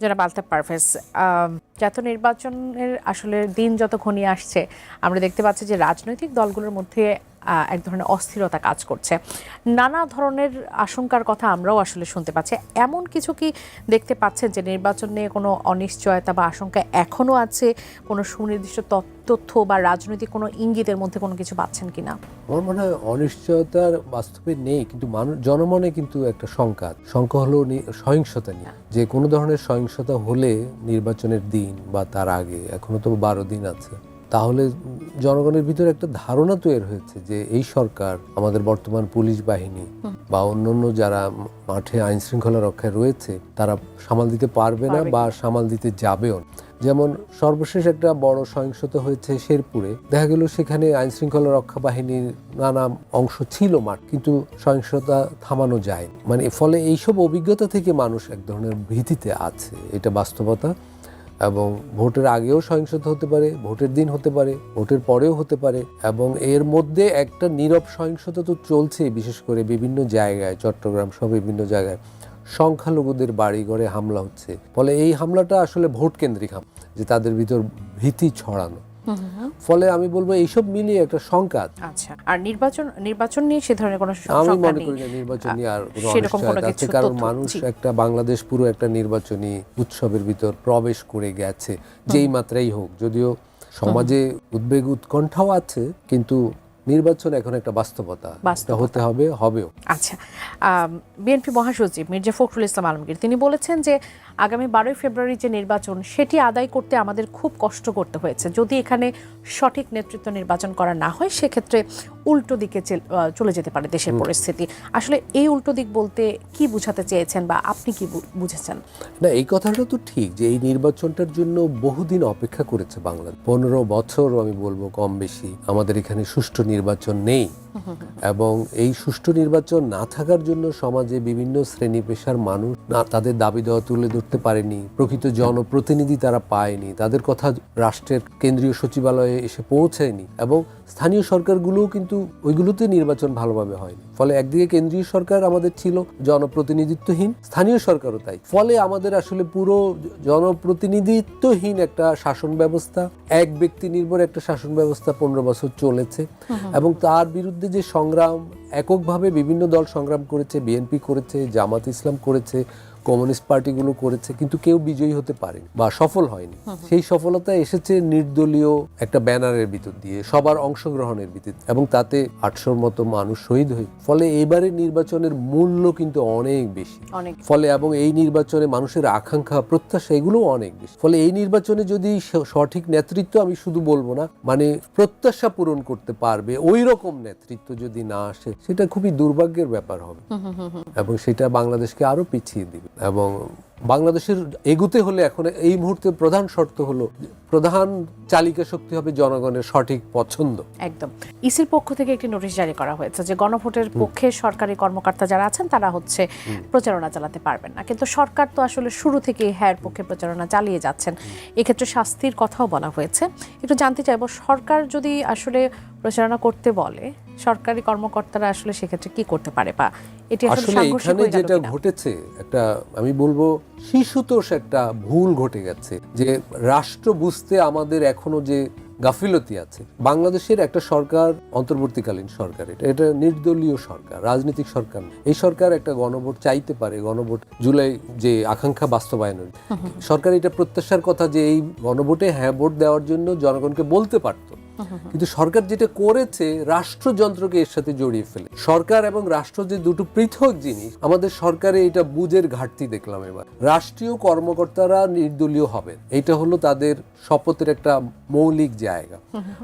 জনাব আলতাফ পারভেজ জাতীয় নির্বাচনের আসলে দিন যত ঘনিয়ে আসছে, আমরা দেখতে পাচ্ছি যে রাজনৈতিক দলগুলোর মধ্যে এক ধরনের অস্থিরতা কাজ করছে। নানা ধরনের আশঙ্কার কথা আমরাও আসলে শুনতে পাচ্ছি। এমন কিছু কি দেখতে পাচ্ছেন যে নির্বাচন নিয়ে কোনো অনিশ্চয়তা বা আশঙ্কা এখনও আছে? কোনো সুনির্দিষ্ট তথ্য- বা রাজনৈতিক কোনো ইঙ্গিতের মধ্যে কোনো কিছু পাচ্ছেন কিনা? আমার মনে হয় অনিশ্চয়তার বাস্তবে নেই, কিন্তু মানুষ জনমনে কিন্তু একটা শঙ্কা। শঙ্কা হলো নি- সহিংসতা নিয়ে। যে কোনো ধরনের সহিংসতা হলে নির্বাচনের দিন বা তার আগে এখনও তো বারো দিন আছে। তাহলে জনগণের ভিতরে একটা ধারণা তৈরি হয়েছে যে এই সরকার আমাদের বর্তমান পুলিশ বাহিনী বা অন্যান্য যারা মাঠে আইন শৃঙ্খলা রক্ষায় রয়েছে তারা সামাল দিতে পারবে না বা সামাল দিতে যাবেও যেমন সর্বশেষ একটা বড় সহিংসতা হয়েছে শেরপুরে। দেখা গেল সেখানে আইন শৃঙ্খলা রক্ষা বাহিনীর নানা অংশ ছিল মাঠ কিন্তু সহিংসতা থামানো যায় মানে ফলে এইসব অভিজ্ঞতা থেকে মানুষ এক ধরনের ভীতিতে আছে। এটা বাস্তবতা। এবং ভোটের আগেও সহিংসতা হতে পারে, ভোটের দিন হতে পারে, ভোটের পরেও হতে পারে এবং এর মধ্যে একটা নীরব সহিংসতা তো চলছে বিশেষ করে বিভিন্ন জায়গায়, চট্টগ্রাম সহ বিভিন্ন জায়গায়। সংখ্যালঘুদের বাড়িঘরে হামলা হচ্ছে। ফলে এই হামলাটা আসলে ভোট কেন্দ্রিক যে তাদের ভিতর ভীতি ছড়ানো। ফলে আমি বলব এইসব মিলিয়ে একটা আছে। আচ্ছা আর নির্বাচন নির্বাচন নিয়ে সে ধরনের কোনো আমি মনে করি না নির্বাচন নিয়ে আর কোনো সেরকম কোনো কিছু কারণ মানুষ একটা বাংলাদেশ পুরো একটা নির্বাচনী উৎসবের ভিতর প্রবেশ করে গেছে যেই মাত্রাই হোক। যদিও সমাজে উদ্বেগ উৎকণ্ঠাও আছে কিন্তু নির্বাচন এখন একটা বাস্তবতা। বাস্তবতা। এটা হতে হবে হবেও। আচ্ছা বিএনপি মহাসচিব মির্জা ফখরুল ইসলাম আলমগীর তিনি বলেছেন যে আগামী বারোই ফেব্রুয়ারি যে নির্বাচন সেটি আদায় করতে আমাদের খুব কষ্ট করতে হয়েছে। যদি এখানে সঠিক নেতৃত্ব নির্বাচন করা না হয় সেক্ষেত্রে উল্টো দিকে চলে যেতে পারে দেশের পরিস্থিতি। আসলে এই উল্টো দিক বলতে কি বুঝাতে চেয়েছেন বা আপনি কি বুঝেছেন? না এই কথাটা তো ঠিক যে এই নির্বাচনটার জন্য বহুদিন অপেক্ষা করেছে বাংলাদেশ। পনেরো বছর আমি বলব কম বেশি আমাদের এখানে সুষ্ঠু নির্বাচন নেই। এবং এই সুষ্ঠু নির্বাচন না থাকার জন্য সমাজে বিভিন্ন শ্রেণি পেশার মানুষ না তাদের দাবি দেওয়া তুলে ধরতে পারেনি। প্রকৃত জনপ্রতিনিধি তারা পায়নি। তাদের কথা রাষ্ট্রের কেন্দ্রীয় সচিবালয়ে এসে পৌঁছায়নি এবং স্থানীয় সরকারগুলোও কিন্তু ওইগুলোতে নির্বাচন ভালোভাবে হয়নি। ফলে একদিকে কেন্দ্রীয় সরকার আমাদের ছিল জনপ্রতিনিধিত্বহীন। স্থানীয় সরকারও তাই। ফলে আমাদের আসলে পুরো জনপ্রতিনিধিত্বহীন একটা শাসন ব্যবস্থা এক ব্যক্তি নির্ভর একটা শাসন ব্যবস্থা পনেরো বছর চলেছে। এবং তার বিরুদ্ধে যে সংগ্রাম এককভাবে বিভিন্ন দল সংগ্রাম করেছে বিএনপি করেছে জামাত ইসলাম করেছে কমিউনিস্ট পার্টিগুলো করেছে কিন্তু কেউ বিজয়ী হতে পারেনি বা সফল হয়নি। সেই সফলতা এসেছে নির্দলীয় একটা ব্যানারের ভিতর দিয়ে সবার অংশগ্রহণের ভিতর এবং তাতে আটশোর মতো মানুষ শহীদ হয়ে ফলে এবারের নির্বাচনের মূল্য কিন্তু অনেক বেশি। ফলে এবং এই নির্বাচনে মানুষের আকাঙ্ক্ষা প্রত্যাশা এগুলো অনেক বেশি। ফলে এই নির্বাচনে যদি সঠিক নেতৃত্ব আমি শুধু বলব না মানে প্রত্যাশা পূরণ করতে পারবে ওই রকম নেতৃত্ব যদি না আসে সেটা খুবই দুর্ভাগ্যের ব্যাপার হবে। এবং সেটা বাংলাদেশকে আরও পিছিয়ে দিবে। এবং বাংলাদেশের এগুতে হলে এখন এই মুহূর্তে প্রধান শর্ত হলো প্রধান চালিকা শক্তি হবে জনগণের সঠিক পছন্দ। একদম। ইসির পক্ষ থেকে একটি নোটিশ জারি করা হয়েছে যে গণভোটের পক্ষে সরকারি কর্মকর্তা যারা আছেন তারা হচ্ছে প্রচারণা চালাতে পারবেন না। কিন্তু সরকার তো আসলে শুরু থেকে হ্যার পক্ষে প্রচারণা চালিয়ে যাচ্ছেন। এক্ষেত্রে শাস্তির কথাও বলা হয়েছে। একটু জানতে চাইব সরকার যদি আসলে প্রচারণা করতে বলে সরকারি কর্মকর্তারা আসলে সেক্ষেত্রে কি করতে পারে বা এটি আসলে এখানে যেটা ঘটেছে একটা আমি বলব শিশুতোষ একটা ভুল ঘটে গেছে যে রাষ্ট্র বুঝতে আমাদের এখনও যে গাফিলতি আছে বাংলাদেশের একটা সরকার অন্তর্বর্তীকালীন সরকার এটা এটা নির্দলীয় সরকার রাজনৈতিক সরকার এই সরকার একটা গণভোট চাইতে পারে গণভোট জুলাই যে আকাঙ্ক্ষা বাস্তবায়নের। সরকার এটা প্রত্যাশার কথা যে এই গণভোটে হ্যাঁ ভোট দেওয়ার জন্য জনগণকে বলতে পারতো। কিন্তু সরকার যেটা করেছে, রাষ্ট্রযন্ত্রকে এর সাথে জড়িয়ে ফেলে। সরকার এবং রাষ্ট্র যে দুটো পৃথক জিনিস, আমাদের সরকারে এটা বুঝের ঘাটতি দেখলাম এবার। রাষ্ট্রীয় কর্মকর্তারা নির্দলীয় হবেন। এটা হলো তাদের শপথের একটা মৌলিক জায়গা।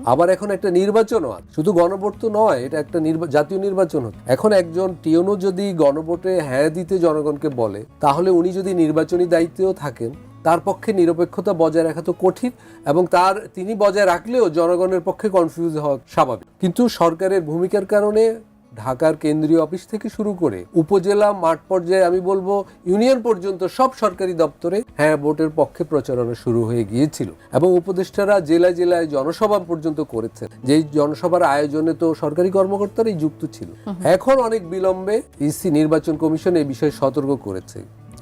আবার এখন একটা নির্বাচনও আছে। শুধু গণভোট তো নয়, এটা একটা জাতীয় নির্বাচন হচ্ছে। এখন একজন টিওনো যদি গণভোটে হ্যাঁ দিতে জনগণকে বলে, তাহলে উনি যদি নির্বাচনী দায়িত্বেও থাকেন তার পক্ষে নিরপেক্ষতা বজায় রাখা তো কঠিন এবং তার তিনি বজায় রাখলেও জনগণের পক্ষে কনফিউজ হওয়া স্বাভাবিক। কিন্তু সরকারের ভূমিকার কারণে ঢাকার কেন্দ্রীয় অফিস থেকে শুরু করে উপজেলা মাঠ পর্যায়ে আমি বলব ইউনিয়ন পর্যন্ত সব সরকারি দপ্তরে হ্যাঁ ভোটের পক্ষে প্রচারণা শুরু হয়ে গিয়েছিল এবং উপদেষ্টারা জেলায় জেলায় জনসভা পর্যন্ত করেছেন। যেই জনসভার আয়োজনে তো সরকারি কর্মকর্তারাই যুক্ত ছিল। এখন অনেক বিলম্বে ইসি নির্বাচন কমিশন এই বিষয়ে সতর্ক করেছে।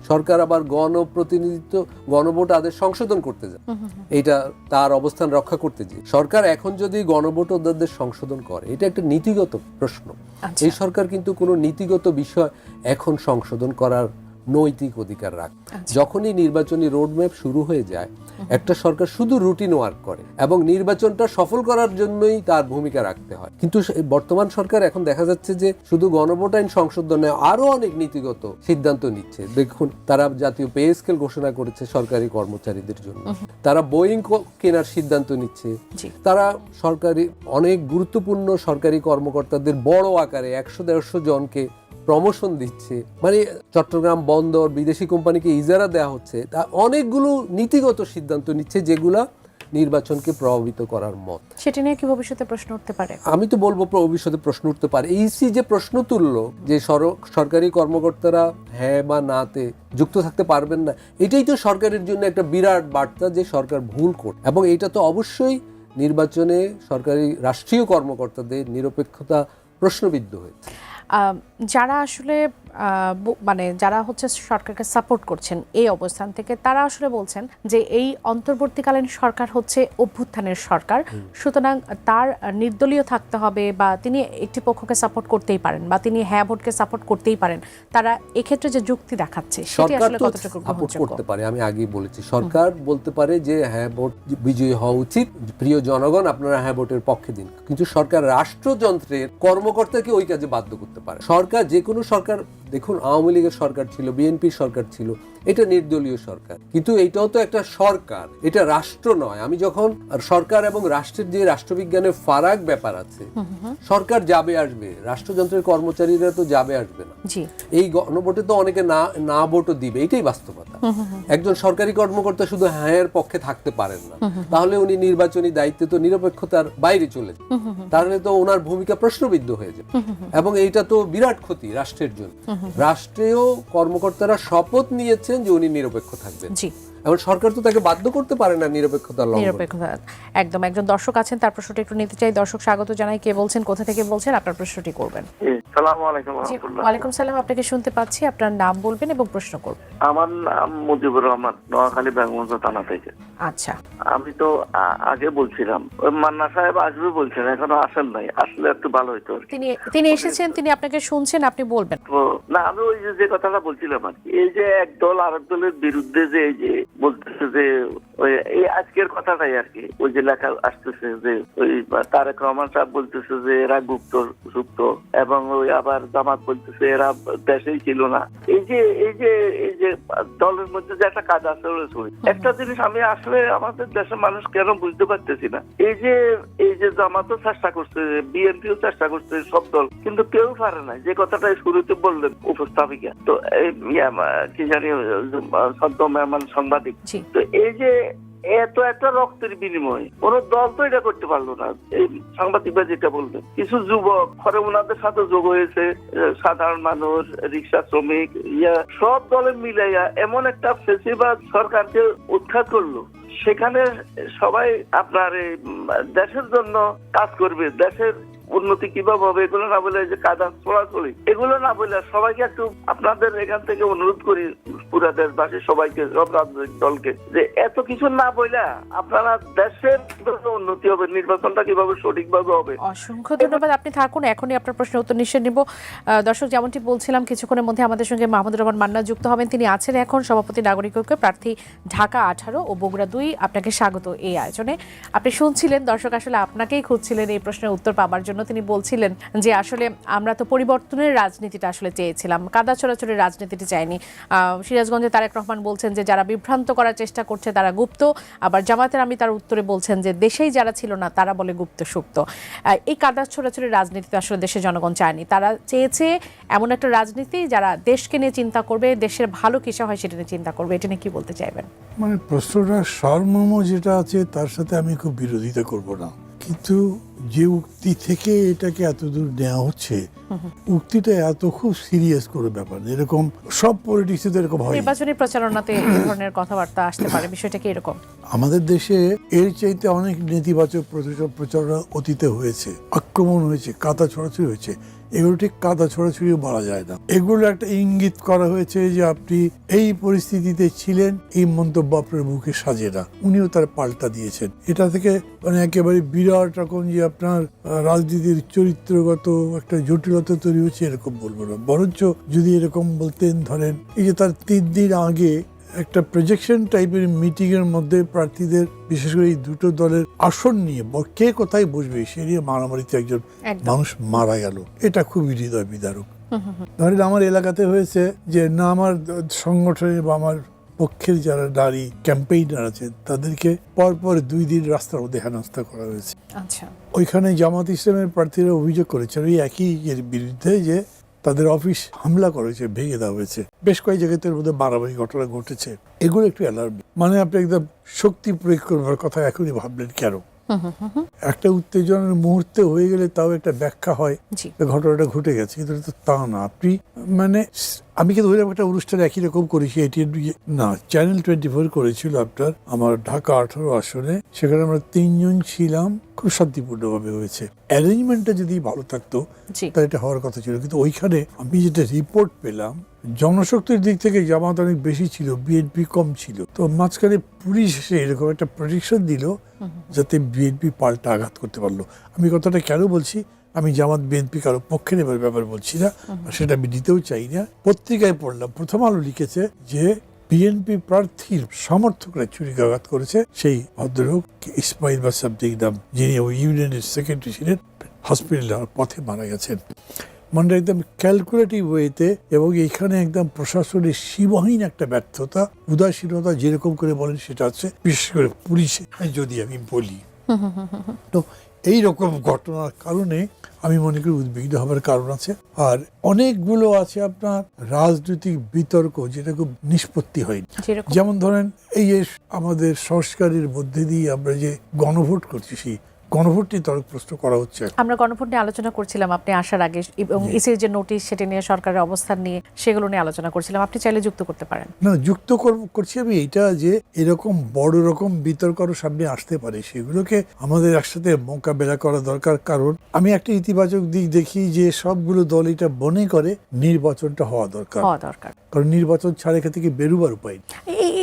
সরকার আবার গণপ্রতিনিধিত্ব গণভোট আদেশ সংশোধন করতে যায়। এটা তার অবস্থান রক্ষা করতে যে সরকার এখন যদি গণভোট অধ্যাদেশ সংশোধন করে এটা একটা নীতিগত প্রশ্ন। আচ্ছা। এই সরকার কিন্তু কোনো নীতিগত বিষয় এখন সংশোধন করার নৈতিক অধিকার রাখে আচ্ছা। যখনই নির্বাচনী রোডম্যাপ শুরু হয়ে যায় একটা সরকার শুধু রুটিন ওয়ার্ক করে এবং নির্বাচনটা সফল করার জন্যই তার ভূমিকা রাখতে হয়। কিন্তু বর্তমান সরকার এখন দেখা যাচ্ছে যে শুধু গণভোট আইন সংশোধনে আরও অনেক নীতিগত সিদ্ধান্ত নিচ্ছে। দেখুন তারা জাতীয় পে স্কেল ঘোষণা করেছে সরকারি কর্মচারীদের জন্য। তারা বোয়িং কেনার সিদ্ধান্ত নিচ্ছে। তারা সরকারি অনেক গুরুত্বপূর্ণ সরকারি কর্মকর্তাদের বড় আকারে একশো দেড়শো জনকে প্রমোশন দিচ্ছে। মানে চট্টগ্রাম বন্দর বিদেশি কোম্পানিকে ইজারা দেওয়া হচ্ছে তা অনেকগুলো নীতিগত সিদ্ধান্ত নিচ্ছে যেগুলা নির্বাচনকে প্রভাবিত করার মত। সেটা নিয়ে কি ভবিষ্যতে প্রশ্ন উঠতে পারে? আমি তো বলব ভবিষ্যতে প্রশ্ন উঠতে পারে। ইসি যে প্রশ্ন তুললো যে সর- সরকারি কর্মকর্তারা হ্যাঁ বা নাতে যুক্ত থাকতে পারবেন না এটাই তো সরকারের জন্য একটা বিরাট বার্তা যে সরকার ভুল করে এবং এটা তো অবশ্যই নির্বাচনে সরকারি রাষ্ট্রীয় কর্মকর্তাদের নিরপেক্ষতা প্রশ্নবিদ্ধ হয়েছে। যারা আসলে মানে যারা হচ্ছে সরকারকে সাপোর্ট করছেন এই অবস্থান থেকে তারা আসলে বলছেন যে এই অন্তর্বর্তীকালীন সরকার হচ্ছে অভ্যুত্থানের সরকার। সুতরাং তার নির্দলীয় থাকতে হবে বা তিনি একটি পক্ষকে সাপোর্ট করতেই পারেন বা তিনি হ্যাঁ ভোটকে সাপোর্ট করতেই পারেন তারা এক্ষেত্রে যে যুক্তি দেখাচ্ছে সেটি আসলে কতটুকু করতে পারে আমি আগেই বলেছি। সরকার বলতে পারে যে হ্যাঁ ভোট বিজয়ী হওয়া উচিত প্রিয় জনগণ আপনারা হ্যাঁ ভোটের পক্ষে দিন। কিন্তু সরকার রাষ্ট্রযন্ত্রের কর্মকর্তাকে ওই কাজে বাধ্য করতে পারে। সরকার যে কোনো সরকার দেখুন আওয়ামী লীগের সরকার ছিল বিএনপি সরকার ছিল এটা নির্দলীয় সরকার। কিন্তু এটাও তো একটা সরকার এটা রাষ্ট্র নয়। আমি যখন সরকার এবং রাষ্ট্রের যে রাষ্ট্রবিজ্ঞানের ফারাক ব্যাপার আছে সরকার যাবে আসবে রাষ্ট্রযন্ত্রের কর্মচারীরা তো যাবে আসবে না। এই গণভোটে তো অনেকে না না ভোটও দিবে এটাই বাস্তবতা। একজন সরকারি কর্মকর্তা শুধু হ্যাঁ এর পক্ষে থাকতে পারেন না। তাহলে উনি নির্বাচনী দায়িত্বে তো নিরপেক্ষতার বাইরে চলে যান। তাহলে তো ওনার ভূমিকা প্রশ্নবিদ্ধ হয়ে যাবে। এবং এইটা তো বিরাট ক্ষতি রাষ্ট্রের জন্য। রাষ্ট্রীয় কর্মকর্তারা শপথ নিয়েছেন যে উনি নিরপেক্ষ থাকবেন। জি। এখন সরকার তো তাকে বাধ্য করতে পারে না নিরপেক্ষতার লঙ্ঘন। নিরপেক্ষতা। একদম একজন দর্শক আছেন তার প্রশ্নটি একটু নিতে চাই। দর্শক স্বাগত জানাই। কে বলছেন কোথা থেকে বলছেন আপনার প্রশ্নটি করবেন। সালামু আলাইকুম ওয়ালাইকুম সালাম আপনাকে শুনতে পাচ্ছি আপনার নাম বলবেন এবং প্রশ্ন করবেন। আমার নাম মুজিবুর রহমান নোয়াখালী ব্যাঙ্গমঞ্জ থানা থেকে। আচ্ছা। আমি তো আগে বলছিলাম মান্না সাহেব আসবে বলছেন এখনও আসেন নাই আসলে একটু ভালো হইতো তিনি তিনি এসেছেন তিনি আপনাকে শুনছেন আপনি বলবেন। না আমি ওই যে- যে কথাটা বলছিলাম আর এই যে এক দল আরেক দলের বিরুদ্ধে যে এই যে বলতেছে যে ওই এই আজকের কথাটাই আর কি। ওই যে লেখা আসতেছে যে ওই তারেক রহমান সাহেব বলতেছে যে এরা গুপ্ত সুপ্ত এবং ওই আবার জামাত বলতেছে এরা দেশেই ছিল না। এই যে এই যে এই যে দলের মধ্যে যে একটা কাজ আছে একটা জিনিস আমি আসলে আমাদের দেশের মানুষ কেন বুঝতে পারতেছি না। এই যে এই যে জামাতও চেষ্টা করছে বিএনপিও চেষ্টা করছে সব দল কিন্তু কেউ পারে না। যে কথাটা শুরুতে বললেন উপস্থাপিকা। তো এই কি জানি সদ্য মেহমান সাংবাদিক। তো এই যে এত একটা রক্তের বিনিময়। কোন দল তো এটা করতে পারল না। এই সাংবাদিকরা যেটা বলবেন কিছু যুবক, পরে ওনাদের সাথে যোগ হয়েছে সাধারণ মানুষ, রিক্সা শ্রমিক, ইয়া, সব দলে মিলাইয়া এমন একটা ফেসিবাদ সরকারকে উৎখাত করল। সেখানে সবাই আপনার দেশের জন্য কাজ করবে, দেশের উন্নতি কীভাবে হবে, এগুলো না বলে যে কাদা চলাচলি এগুলো না বলে সবাইকে একটু আপনাদের এখান থেকে অনুরোধ করি পুরা দেশবাসী সবাইকে, সব রাজনৈতিক দলকে, যে এত কিছু না বইলা আপনারা দেশের উন্নতি হবে, নির্বাচনটা কীভাবে সঠিকভাবে হবে। অসংখ্য ধন্যবাদ। আপনি থাকুন, এখনই আপনার প্রশ্নের উত্তর নিশ্চয় নিব। দর্শক, যেমনটি বলছিলাম, কিছুক্ষণের মধ্যে আমাদের সঙ্গে মাহমুদুর রহমান মান্না যুক্ত হবেন। তিনি আছেন এখন সভাপতি নাগরিক ঐক্য প্রার্থী ঢাকা আঠারো ও বগুড়া দুই। আপনাকে স্বাগত এই আয়োজনে। আপনি শুনছিলেন, দর্শক, আসলে আপনাকেই খুঁজছিলেন এই প্রশ্নের উত্তর পাবার জন্য। তিনি বলছিলেন যে আসলে আমরা তো পরিবর্তনের রাজনীতিটা আসলে চেয়েছিলাম। কাদা চোরাচুরির রাজনীতিটি চাইনি। সিরাজগঞ্জে তারেক রহমান বলছেন যে যারা বিভ্রান্ত করার চেষ্টা করছে তারা গুপ্ত। আবার জামাতের আমি তার উত্তরে বলছেন যে দেশেই যারা ছিল না তারা বলে গুপ্ত সুপ্ত। এই কাদা ছোড়াছড়ির রাজনীতিতে আসলে দেশের জনগণ চায়নি। তারা চেয়েছে এমন একটা রাজনীতি যারা দেশকে নিয়ে চিন্তা করবে, দেশের ভালো কিসে হয় সেটা নিয়ে চিন্তা করবে। এটা নিয়ে কি বলতে চাইবেন? মানে প্রশ্নটা সারমর্ম যেটা আছে তার সাথে আমি খুব বিরোধিতা করব না। কিন্তু যে উক্তি থেকে এটাকে এত দূর নেওয়া হচ্ছে উক্তিটা এত খুব সিরিয়াস করে ব্যাপার এরকম সব পলিটিক্সে তো এরকম হয় নির্বাচনী প্রচারণাতে এই ধরনের কথাবার্তা আসতে পারে বিষয়টা কি এরকম? আমাদের দেশে এর চাইতে অনেক নেতিবাচক প্রচার- প্রচারণা অতীতে হয়েছে আক্রমণ হয়েছে কাতা ছড়াছড়ি হয়েছে। এগুলো ঠিক কাদা ছড়াছড়িও বলা যায় না। এগুলো একটা ইঙ্গিত করা হয়েছে যে আপনি এই পরিস্থিতিতে ছিলেন, এই মন্তব্য আপনার মুখে সাজে না। উনিও তার পাল্টা দিয়েছেন। এটা থেকে মানে একেবারে বিরাট রকম যে আপনার রাজনীতির চরিত্রগত একটা জটিলতা তৈরি হচ্ছে এরকম বলব না। বরঞ্চ যদি এরকম বলতেন ধরেন, এই যে তার তিন দিন আগে একটা প্রজেকশন টাইপের মিটিং এর মধ্যে প্রার্থীদের বিশেষ করে এই দুটো দলের আসন নিয়ে কে কোথায় বসবে সে নিয়ে মারামারিতে একজন মানুষ মারা গেল। এটা খুবই হৃদয় বিদারক। ধরেন আমার এলাকাতে হয়েছে যে না আমার সংগঠনে বা আমার পক্ষের যারা নারী ক্যাম্পেইনার আছেন তাদেরকে পরপর দুই দিন রাস্তার মধ্যে হেনস্থা করা হয়েছে। আচ্ছা। ওইখানে জামাত ইসলামের প্রার্থীরা অভিযোগ করেছেন ওই একই এর বিরুদ্ধে যে তাদের অফিস হামলা করেছে ভেঙে দেওয়া হয়েছে। বেশ কয়েক জায়গাতে মধ্যে মারামারি ঘটনা ঘটেছে। এগুলো একটু অ্যালার্ম মানে আপনি একদম শক্তি প্রয়োগ করবার কথা এখনই ভাবলেন কেন? একটা উত্তেজনার মুহূর্তে হয়ে গেলে তাও একটা ব্যাখ্যা হয়। ঘটনাটা ঘটে গেছে কিন্তু তা না। আপনি মানে আমি কি ধরলাম একটা অনুষ্ঠান একই রকম করেছি এটি না চ্যানেল টোয়েন্টি ফোর করেছিল আপনার আমার ঢাকা আঠারো আসনে সেখানে আমরা তিনজন ছিলাম খুব শান্তিপূর্ণভাবে হয়েছে। অ্যারেঞ্জমেন্টটা যদি ভালো থাকতো তাহলে এটা হওয়ার কথা ছিল। কিন্তু ওইখানে আমি যেটা রিপোর্ট পেলাম জনশক্তির দিক থেকে জামাত অনেক বেশি ছিল বিএনপি কম ছিল। তো মাঝখানে পুলিশ এসে এরকম একটা প্রোটেকশন দিল যাতে বিএনপি পাল্টা আঘাত করতে পারল। আমি কথাটা কেন বলছি? আমি জামাত বিএনপি কারও পক্ষে নেবার ব্যাপার বলছি না সেটা আমি দিতেও চাই না। পত্রিকায় পড়লাম প্রথম আলো লিখেছে যে বিএনপি প্রার্থীর সমর্থকরা চুরিকাঘাত করেছে সেই ভদ্রলোক ইসমাইল বা নাম যিনি ওই ইউনিয়নের সেক্রেটারি ছিলেন হসপিটালে পথে মারা গেছেন। মানে একদম ক্যালকুলেটিভ ওয়েতে এবং এইখানে একদম প্রশাসনের সীমাহীন একটা ব্যর্থতা উদাসীনতা যেরকম করে বলেন সেটা আছে বিশেষ করে পুলিশে যদি আমি বলি। তো এই রকম ঘটনার কারণে আমি মনে করি উদ্বিগ্ন হবার কারণ আছে। আর অনেকগুলো আছে আপনার রাজনৈতিক বিতর্ক যেটা খুব নিষ্পত্তি হয়নি। যেমন ধরেন এই যে আমাদের সংস্কারের মধ্যে দিয়ে আমরা যে গণভোট করছি সেই গণভোট নিয়ে তর্ক প্রশ্ন করা হচ্ছে আমরা গণভোট নিয়ে আলোচনা করছিলাম আপনি আসার আগে এবং ইসির যে নোটিশ সেটা নিয়ে সরকারের অবস্থান নিয়ে সেগুলো নিয়ে আলোচনা করছিলাম। আপনি চাইলে যুক্ত করতে পারেন। না যুক্ত করছি আমি এটা যে এরকম বড় রকম বিতর্ক সামনে আসতে পারে সেগুলোকে আমাদের একসাথে মোকাবেলা করা দরকার। কারণ আমি একটা ইতিবাচক দিক দেখি যে সবগুলো দল এটা মনে করে নির্বাচনটা হওয়া দরকার। হওয়া দরকার। কারণ নির্বাচন ছাড়া এখান থেকে বেরোবার উপায়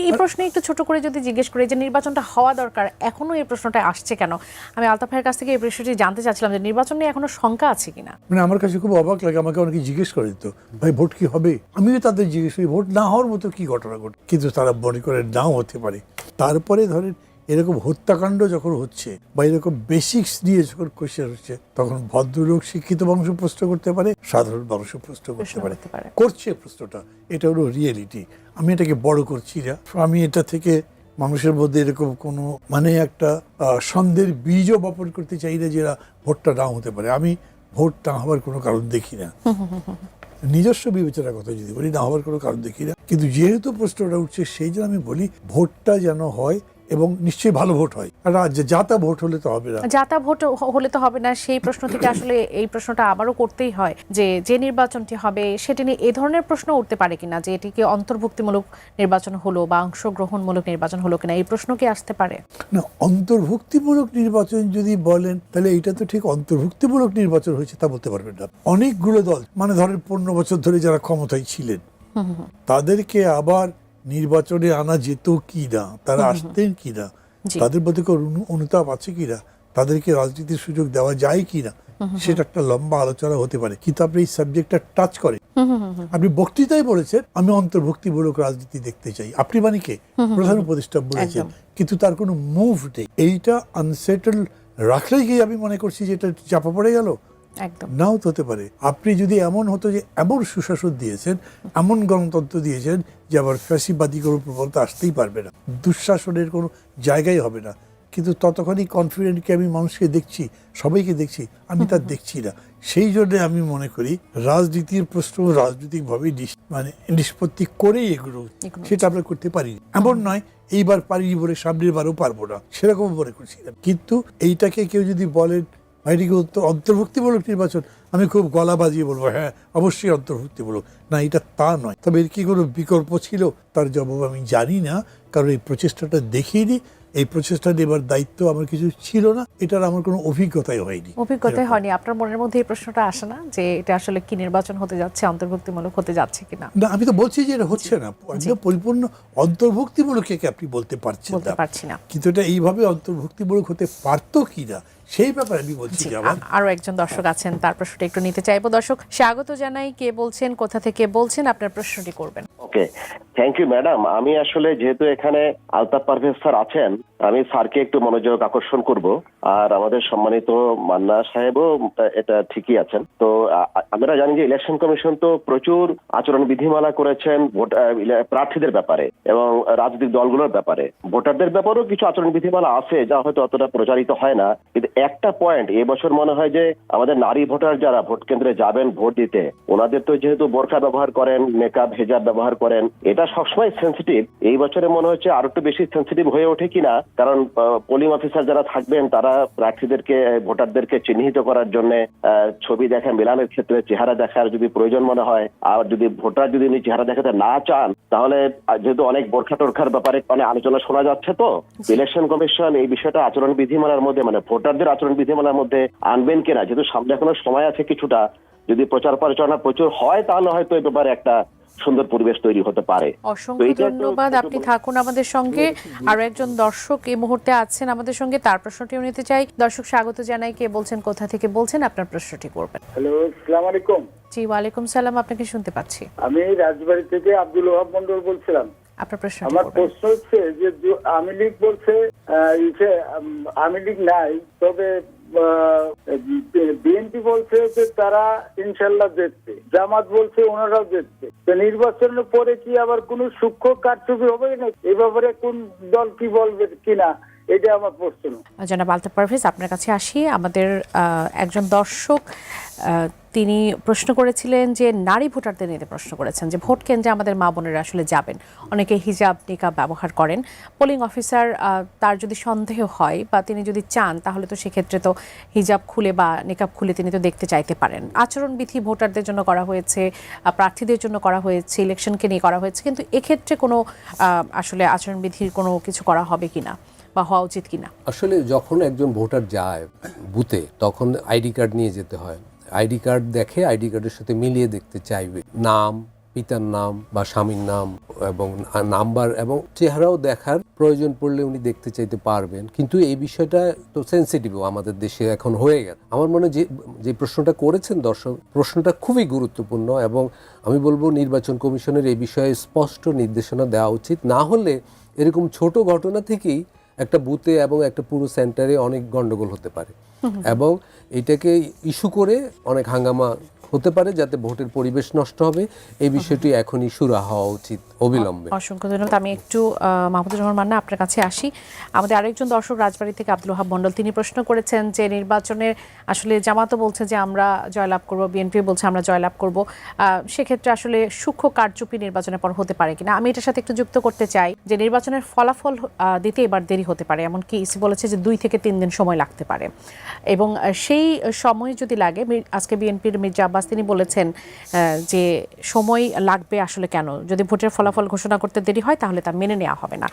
এই প্রশ্নে একটু ছোট করে যদি জিজ্ঞেস করি যে নির্বাচনটা হওয়া দরকার এখনও এই প্রশ্নটা আসছে কেন? আমি আলতাফ ভাইয়ের কাছ থেকে এই প্রশ্নটি জানতে চাচ্ছিলাম যে নির্বাচন নিয়ে এখনও শঙ্কা আছে কিনা? মানে আমার কাছে খুব অবাক লাগে আমাকে অনেকে জিজ্ঞেস করে তো ভাই ভোট কি হবে? আমিও তাদের জিজ্ঞেস করি ভোট না হওয়ার মতো কি ঘটনা ঘটে? কিন্তু তারা মনে করে নাও হতে পারে। তারপরে ধরেন এরকম হত্যাকাণ্ড যখন হচ্ছে বা এরকম বেসিক্স নিয়ে যখন কোশ্চেন হচ্ছে তখন ভদ্রলোক শিক্ষিত মানুষ প্রশ্ন করতে পারে সাধারণ মানুষ প্রশ্ন করতে পারে। করতে পারে। করছে প্রশ্নটা এটা হলো রিয়েলিটি আমি এটাকে বড় করছি না। আমি এটা থেকে মানুষের মধ্যে এরকম কোনো মানে একটা সন্দেহের বীজও বপন করতে চাই না যে ভোটটা নাও হতে পারে। আমি ভোট না হওয়ার কোনো কারণ দেখি না। নিজস্ব বিবেচনার কথা যদি বলি না হওয়ার কোনো কারণ দেখি না। কিন্তু যেহেতু প্রশ্নটা উঠছে সেই জন্য আমি বলি ভোটটা যেন হয় এবং নিশ্চয়ই ভালো ভোট হয়। আর যা- যা ভোট হলে তো হবে না। যাতা ভোট হলে তো হবে না। সেই প্রশ্ন থেকে আসলে এই প্রশ্নটা আবারও করতেই হয় যে যে নির্বাচনটি হবে সেটি নিয়ে এ ধরনের প্রশ্ন উঠতে পারে কিনা যে এটি কি অন্তর্ভুক্তিমূলক নির্বাচন হলো বা অংশগ্রহণমূলক নির্বাচন হলো কিনা এই প্রশ্ন কি আসতে পারে? না অন্তর্ভুক্তিমূলক নির্বাচন যদি বলেন তাহলে এটা তো ঠিক অন্তর্ভুক্তিমূলক নির্বাচন হয়েছে তা বলতে পারবেন না। অনেকগুলো দল মানে ধরেন পনেরো বছর ধরে যারা ক্ষমতায় ছিলেন তাদেরকে আবার নির্বাচনে আনা যেত কি না? তারা আসতেন কি না? তাদের মধ্যে অনুতাপ আছে কিনা তাদেরকে রাজনীতির সুযোগ দেওয়া যায় কিনা সেটা একটা লম্বা আলোচনা হতে পারে। কিন্তু আপনি এই সাবজেক্টটা টাচ করে আপনি বক্তৃতায় বলেছেন আমি অন্তর্ভুক্তিমূলক রাজনীতি দেখতে চাই। আপনি মানে কে? প্রধান উপদেষ্টা বলেছেন। কিন্তু তার কোনো মুভ নেই। এইটা আনসেটেল রাখলেই কি আমি মনে করছি যে এটা চাপা পড়ে গেল? নাও তো হতে পারে। আপনি যদি এমন হতো যে এমন সুশাসন দিয়েছেন এমন গণতন্ত্র দিয়েছেন যে আবার ফ্যাসিবাদী কোনো প্রবণতা আসতেই পারবে না। দুঃশাসনের কোনো জায়গাই হবে না। কিন্তু ততক্ষণই কনফিডেন্টকে আমি মানুষকে দেখছি সবাইকে দেখছি? আমি তার দেখছি না। সেই জন্য আমি মনে করি রাজনীতির প্রশ্ন রাজনৈতিকভাবে মানে নিষ্পত্তি করেই এগুলো সেটা আমরা করতে পারি। এমন নয় এইবার পারি বলে সামনের বারও পারব না। সেরকম মনে করছিলাম কিন্তু এইটাকে কেউ যদি বলেন এটিকে অন্ত- অন্তর্ভুক্তিমূলক নির্বাচন। আমি খুব গলা বাজিয়ে বলব হ্যাঁ অবশ্যই অন্তর্ভুক্তিমূলক। না এটা তা নয়। তবে এর কি কোনো বিকল্প ছিল তার জবাব আমি জানি না কারণ এই প্রচেষ্টাটা দেখিনি। এই প্রচেষ্টা নেবার দায়িত্ব আমার কিছু ছিল না এটার আমার কোনো অভিজ্ঞতাই হয়নি। অভিজ্ঞতাই হয়নি। আপনার মনের মধ্যে এই প্রশ্নটা আসে না যে এটা আসলে কি নির্বাচন হতে যাচ্ছে অন্তর্ভুক্তিমূলক হতে যাচ্ছে কিনা? না আমি তো বলছি যে এটা হচ্ছে না। একদম পরিপূর্ণ অন্তর্ভুক্তিমূলক একে আপনি বলতে পারছেন না। কিন্তু এটা এইভাবে অন্তর্ভুক্তিমূলক হতে পারতো কিনা সেই ব্যাপারে আমি বলছি আরও একজন দর্শক আছেন তার প্রশ্নটা একটু নিতে চাইব। দর্শক স্বাগত জানাই। কে বলছেন কোথা থেকে বলছেন আপনার প্রশ্নটি করবেন। ওকে থ্যাংক ইউ ম্যাডাম আমি আসলে যেহেতু এখানে আলতাফ পারভেজ স্যার আছেন আমি স্যারকে একটু মনোযোগ আকর্ষণ করব, আর আমাদের সম্মানিত মান্না সাহেবও এটা ঠিকই আছেন। তো আমরা জানি যে ইলেকশন কমিশন তো প্রচুর আচরণ বিধিমালা করেছেন প্রার্থীদের ব্যাপারে এবং রাজনৈতিক দলগুলোর ব্যাপারে। ভোটারদের ব্যাপারেও কিছু আচরণ বিধিমালা আছে যা হয়তো অতটা প্রচারিত হয় না। কিন্তু একটা পয়েন্ট এবছর মনে হয় যে আমাদের নারী ভোটার যারা ভোট কেন্দ্রে যাবেন ভোট দিতে, ওনাদের তো যেহেতু বোরখা ব্যবহার করেন মেকআপ হেজাব ব্যবহার করেন, এটা সবসময় সেন্সিটিভ এই বছরে মনে হচ্ছে আরও একটু বেশি সেন্সিটিভ হয়ে ওঠে কিনা কারণ পোলিং অফিসার যারা থাকবেন তারা প্রার্থীদেরকে ভোটারদেরকে চিহ্নিত করার জন্য ছবি দেখা মেলানোর ক্ষেত্রে চেহারা দেখার যদি প্রয়োজন মনে হয় আর যদি ভোটার যদি উনি চেহারা দেখাতে না চান তাহলে যেহেতু অনেক বোরখা টোরখার ব্যাপারে অনেক আলোচনা শোনা যাচ্ছে তো ইলেকশন কমিশন এই বিষয়টা আচরণ বিধিমালার মধ্যে মানে ভোটারদের আচরণ বিধিমালার মধ্যে আনবেন কিনা যেহেতু সামনে এখনও সময় আছে কিছুটা যদি প্রচার প্রচারণা প্রচুর হয় তাহলে হয়তো এই ব্যাপারে একটা সুন্দর পরিবেশ তৈরি হতে পারে। অসংখ্য ধন্যবাদ। আপনি থাকুন আমাদের সঙ্গে। আরও একজন দর্শক এই মুহূর্তে আছেন আমাদের সঙ্গে তার প্রশ্নটিও নিতে চাই। দর্শক স্বাগত জানাই। কে বলছেন কোথা থেকে বলছেন আপনার প্রশ্নটি করবেন। হ্যালো আসসালামু আলাইকুম। জি ওয়ালাইকুম সালাম আপনাকে শুনতে পাচ্ছি। আমি রাজবাড়ি থেকে আব্দুল ওহাব মন্ডল বলছিলাম। আপনার প্রশ্ন আমার প্রশ্ন হচ্ছে যে আওয়ামী লীগ বলছে আওয়ামী লীগ নাই তবে বিএনপি বলছে যে তারা ইনশাল্লাহ দেখছে জামাত বলছে ওনারাও দেখছে তো নির্বাচনের পরে কি আবার কোন সূক্ষ্ম কারচুপি হবে না এ ব্যাপারে কোন দল কি বলবে কিনা? এটা আমার প্রশ্ন। জনাব আলতাফ পারভেজ, আপনার কাছে আসি। আমাদের একজন দর্শক তিনি প্রশ্ন করেছিলেন যে নারী ভোটারদের নিয়ে প্রশ্ন করেছেন যে ভোট কেন্দ্রে আমাদের মা বোনেরা আসলে যাবেন। অনেকে হিজাব নিকাব ব্যবহার করেন। পোলিং অফিসার তার যদি সন্দেহ হয় বা তিনি যদি চান, তাহলে তো সেক্ষেত্রে তো হিজাব খুলে বা নিকাব খুলে তিনি তো দেখতে চাইতে পারেন। আচরণবিধি ভোটারদের জন্য করা হয়েছে প্রার্থীদের জন্য করা হয়েছে, ইলেকশনকে নিয়ে করা হয়েছে, কিন্তু এক্ষেত্রে কোনো আসলে আচরণবিধির কোনো কিছু করা হবে কিনা? বা হওয়া উচিত কিনা? আসলে যখন একজন ভোটার যায় বুথে, তখন আইডি কার্ড নিয়ে যেতে হয়। আইডি কার্ড দেখে আইডি কার্ডের সাথে মিলিয়ে দেখতে চাইবে। নাম, পিতার নাম বা স্বামীর নাম এবং নাম্বার এবং চেহারাও দেখার প্রয়োজন পড়লে উনি দেখতে চাইতে পারবেন। কিন্তু এই বিষয়টা তো সেন্সিটিভও আমাদের দেশে এখন হয়ে গেছে। আমার মনে যে যে প্রশ্নটা করেছেন দর্শক, প্রশ্নটা খুবই গুরুত্বপূর্ণ এবং আমি বলব নির্বাচন কমিশনের এই বিষয়ে স্পষ্ট নির্দেশনা দেওয়া উচিত। না হলে এরকম ছোট ঘটনা থেকেই একটা বুথে এবং একটা পুরো সেন্টারে অনেক গন্ডগোল হতে পারে। এবং এটাকে ইস্যু করে অনেক হাঙ্গামা হতে পারে যাতে ভোটের পরিবেশ নষ্ট হবে। এই বিষয়টি এখনই সুরা হওয়া উচিত অবিলম্বে। অসংখ্য ধন্যবাদ। আমি একটু মাহমুদুর রহমান মান্না আপনার কাছে আসি। আমাদের আরেকজন দর্শক রাজবাড়ি থেকে আব্দুল ওহাব মন্ডল তিনি প্রশ্ন করেছেন যে নির্বাচনের, আসলে জামাতও বলছে যে আমরা জয়লাভ করব বিএনপি বলছে আমরা জয়লাভ করব। সেক্ষেত্রে আসলে সূক্ষ্ম কারচুপি নির্বাচনের পর হতে পারে কিনা? আমি এটার সাথে একটু যুক্ত করতে চাই যে নির্বাচনের ফলাফল দিতে এবার দেরি হতে পারে। এমনকি ইসি বলেছে যে দুই থেকে তিন দিন সময় লাগতে পারে। এবং সেই সময় যদি লাগে আজকে বিএনপির মির্জা আব্বাস তিনি বলেছেন যে সময় লাগবে আসলে কেন? যদি ভোটের ফলাফল ঘোষণা করতে দেরি হয়, তাহলে তা মেনে নেওয়া হবে না।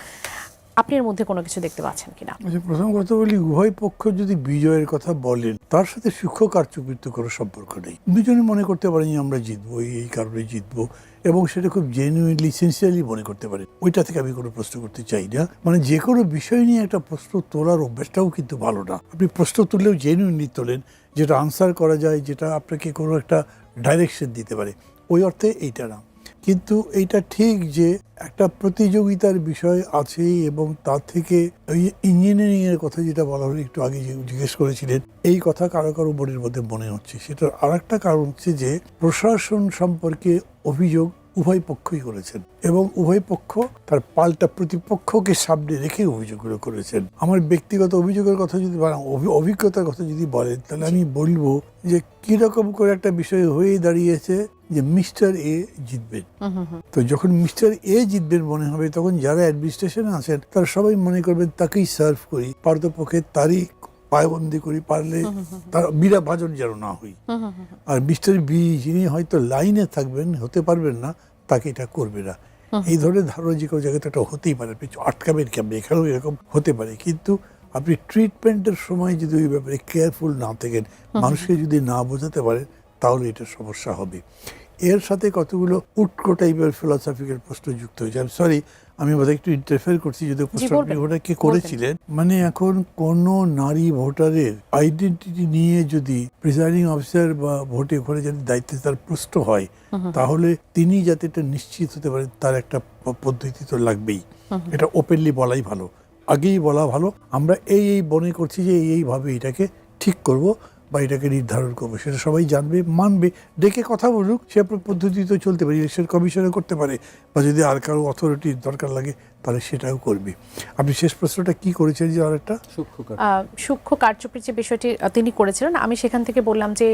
আপনি এর মধ্যে কোনো কিছু দেখতে পাচ্ছেন কিনা? আচ্ছা প্রথম কথা বলি, উভয় পক্ষ যদি বিজয়ের কথা বলেন তার সাথে সূক্ষ্ম কারচুপির তো কোনো সম্পর্ক নেই। দুজনে মনে করতে পারেন যে আমরা জিতবো, এই কারণে জিতবো এবং সেটা খুব জেনুইনলি সিনসিয়ারলি মনে করতে পারেন। ওইটা থেকে আমি কোনো প্রশ্ন করতে চাই না। মানে যে কোনো বিষয় নিয়ে একটা প্রশ্ন তোলার অভ্যাসটাও কিন্তু ভালো না। আপনি প্রশ্ন তুললেও জেনুইনলি তোলেন, যেটা আনসার করা যায়, যেটা আপনাকে কোনো একটা ডাইরেকশন দিতে পারে। ওই অর্থে এইটা না। কিন্তু এইটা ঠিক যে একটা প্রতিযোগিতার বিষয় আছে এবং তার থেকে ওই ইঞ্জিনিয়ারিং এর কথা যেটা বলা হলো, একটু আগে জিজ্ঞেস করেছিলেন, এই কথা কারও কারও মনের মধ্যে মনে হচ্ছে। সেটার আর একটা কারণ হচ্ছে যে প্রশাসন সম্পর্কে অভিযোগ উভয় পক্ষই করেছেন এবং উভয় পক্ষ তার পাল্টা প্রতিপক্ষকে সামনে রেখে অভিযোগগুলো করেছেন। আমার ব্যক্তিগত অভিযোগের কথা যদি অভিজ্ঞতার কথা যদি বলেন, তাহলে আমি বলব যে কীরকম করে একটা বিষয় হয়ে দাঁড়িয়েছে যে মিস্টার এ জিতবেন। তো যখন মিস্টার এ জিতবেন মনে হবে, তখন যারা অ্যাডমিনিস্ট্রেশনে আছেন, তারা সবাই মনে করবেন তাকেই সার্ভ করি। পারতপক্ষে তারই পায়বন্দি করি, পারলে তার বিরা ভাজন যেন না হই। আর মিস্টার বি যিনি হয়তো লাইনে থাকবেন, হতে পারবেন না, তাকে এটা করবে না। এই ধরনের ধারণা যে কোনো জায়গাতে একটা হতেই পারে, আপনি আটকাবেন কেমন? এখানেও এরকম হতে পারে। কিন্তু আপনি ট্রিটমেন্টের সময় যদি ওই ব্যাপারে কেয়ারফুল না থাকেন, মানুষকে যদি না বোঝাতে পারেন, তাহলে এটা সমস্যা হবে। এর সাথে কতগুলো উটকো টাইপের ফিলোসফিক্যাল প্রশ্ন যুক্ত হয়েছে। আমি সরি আমি বোধহয় একটু ইন্টারফেয়ার করছি যদি প্রশ্ন আপনি বলবেন। ওটাকে করেছিলেন। মানে এখন কোন নারী ভোটারের আইডেন্টিটি নিয়ে যদি প্রিসাইডিং অফিসার বা ভোটে ঘরে যদি দায়িত্বে তার প্রশ্ন হয় তাহলে তিনি যাতে এটা নিশ্চিত হতে পারেন তার একটা পদ্ধতি তো লাগবেই। এটা ওপেনলি বলাই ভালো। আগেই বলা ভালো। আমরা এই এই মনে করছি যে এই এইভাবে এটাকে ঠিক করব। বা এটাকে নির্ধারণ করব সেটা সবাই জানবে মানবে ডেকে কথা বলুক সে পদ্ধতি তো চলতে পারে ইলেকশন কমিশনে করতে পারে বা যদি আর কারও অথরিটির দরকার লাগে তাহলে সেটাও করবে। আপনি শেষ প্রশ্নটা কি করেছেন যে আরেকটা সূক্ষ্ম কাজ। সূক্ষ্ম যে বিষয়টি তিনি করেছিলেন আমি সেখান থেকে বললাম যে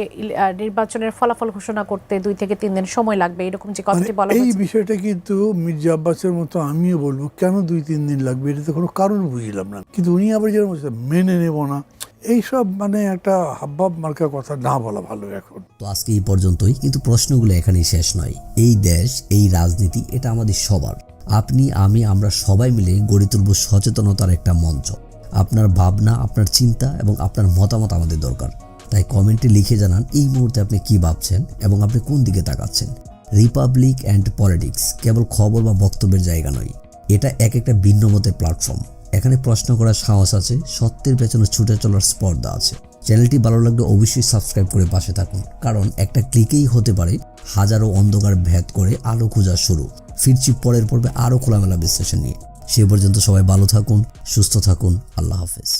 নির্বাচনের ফলাফল ঘোষণা করতে দুই থেকে তিন দিন সময় লাগবে এরকম যে মানে কথাটি বলা এই বিষয়টা কিন্তু মির্জা আব্বাসের মতো আমিও বলব কেন দুই তিন দিন লাগবে এটা তো কোনো কারণ বুঝলাম না। কিন্তু উনি আবার যেরকম মেনে নেব না। এইসব মানে একটা হাবভাব মার্কা কথা না বলা ভালো এখন। তো আজকে এই পর্যন্তই, কিন্তু প্রশ্নগুলো এখানেই শেষ নয়। এই দেশ, এই রাজনীতি, এটা আমাদের সবার। আপনি, আমি, আমরা সবাই মিলে গড়ে তুলব সচেতনতার একটা মঞ্চ। আপনার ভাবনা, আপনার চিন্তা এবং আপনার মতামত আমাদের দরকার। তাই কমেন্টে লিখে জানান এই মুহূর্তে আপনি কি ভাবছেন এবং আপনি কোন দিকে তাকাচ্ছেন। রিপাবলিক অ্যান্ড পলিটিক্স কেবল খবর বা বক্তব্যের জায়গা নয়। এটা এক একটা ভিন্ন মতের প্ল্যাটফর্ম এখানে প্রশ্ন করার সাহস আছে, সত্যের পেছনে ছুটে চলার স্পর্ধা আছে। চ্যানেলটি ভালো লাগলে অবশ্যই সাবস্ক্রাইব করে পাশে থাকুন, কারণ একটা ক্লিকেই হতে পারে হাজারো অন্ধকার ভেদ করে আলো খোঁজা শুরু। ফিরছি পরের পর্বে আরও খোলামেলা বিশ্লেষণ নিয়ে। সে পর্যন্ত সবাই ভালো থাকুন, সুস্থ থাকুন, আল্লাহ হাফেজ।